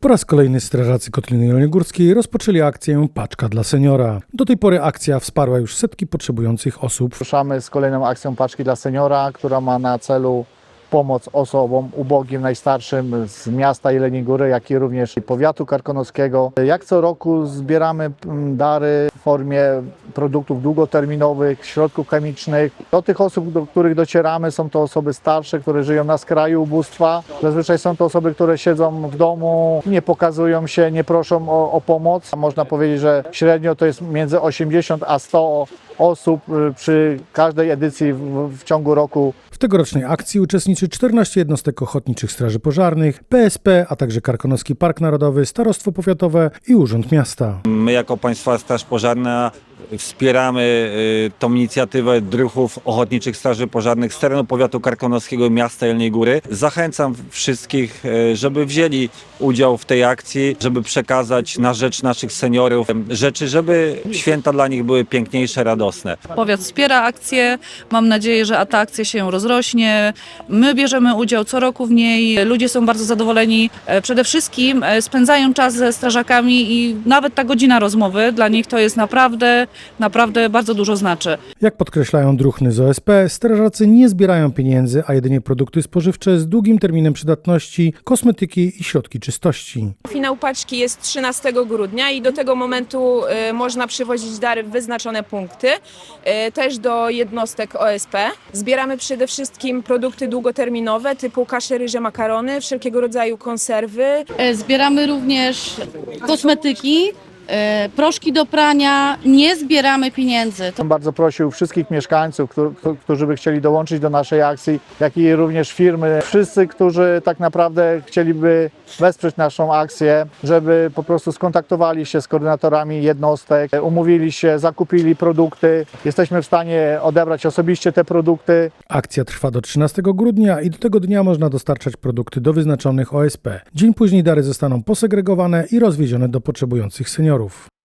Po raz kolejny strażacy Kotliny Jeleniogórskiej rozpoczęli akcję Paczka dla Seniora. Do tej pory akcja wsparła już setki potrzebujących osób. Ruszamy z kolejną akcją Paczki dla Seniora, która ma na celu pomoc osobom ubogim, najstarszym z miasta Jeleniej Góry, jak i również powiatu karkonoskiego. Jak co roku zbieramy mm, dary w formie produktów długoterminowych, środków chemicznych. Do tych osób, do których docieramy, są to osoby starsze, które żyją na skraju ubóstwa. Zazwyczaj są to osoby, które siedzą w domu, nie pokazują się, nie proszą o, o pomoc. Można powiedzieć, że średnio to jest między 80 a 100 osób y, przy każdej edycji w, w ciągu roku W tegorocznej akcji uczestniczy 14 jednostek ochotniczych straży pożarnych, PSP, a także Karkonoski Park Narodowy, Starostwo Powiatowe i Urząd Miasta. My jako Państwowa Straż Pożarna wspieramy y, tą inicjatywę druhów Ochotniczych Straży Pożarnych z terenu powiatu karkonoskiego miasta Jelnej Góry. Zachęcam wszystkich, y, żeby wzięli udział w tej akcji, żeby przekazać na rzecz naszych seniorów rzeczy, żeby święta dla nich były piękniejsze, radosne. Powiat wspiera akcję. Mam nadzieję, że ta akcja się rozrośnie. My bierzemy udział co roku w niej. Ludzie są bardzo zadowoleni. E, Przede wszystkim e, spędzają czas ze strażakami i nawet ta godzina rozmowy dla nich to jest naprawdę, naprawdę bardzo dużo znaczy. Jak podkreślają druhny z OSP, strażacy nie zbierają pieniędzy, a jedynie produkty spożywcze z długim terminem przydatności, kosmetyki i środki czystości. Finał paczki jest 13 grudnia i do tego momentu y, można przywozić dary w wyznaczone punkty, y, też do jednostek OSP. Zbieramy przede wszystkim produkty długoterminowe typu kasze, ryże, makarony, wszelkiego rodzaju konserwy, E, Zbieramy również kosmetyki, proszki do prania. Nie zbieramy pieniędzy. To bardzo prosił wszystkich mieszkańców, któ- któ- którzy by chcieli dołączyć do naszej akcji, jak i również firmy, wszyscy, którzy tak naprawdę chcieliby wesprzeć naszą akcję, żeby po prostu skontaktowali się z koordynatorami jednostek, umówili się, zakupili produkty. Jesteśmy w stanie odebrać osobiście te produkty. Akcja trwa do 13 grudnia i do tego dnia można dostarczać produkty do wyznaczonych OSP. Dzień później dary zostaną posegregowane i rozwiezione do potrzebujących seniorów.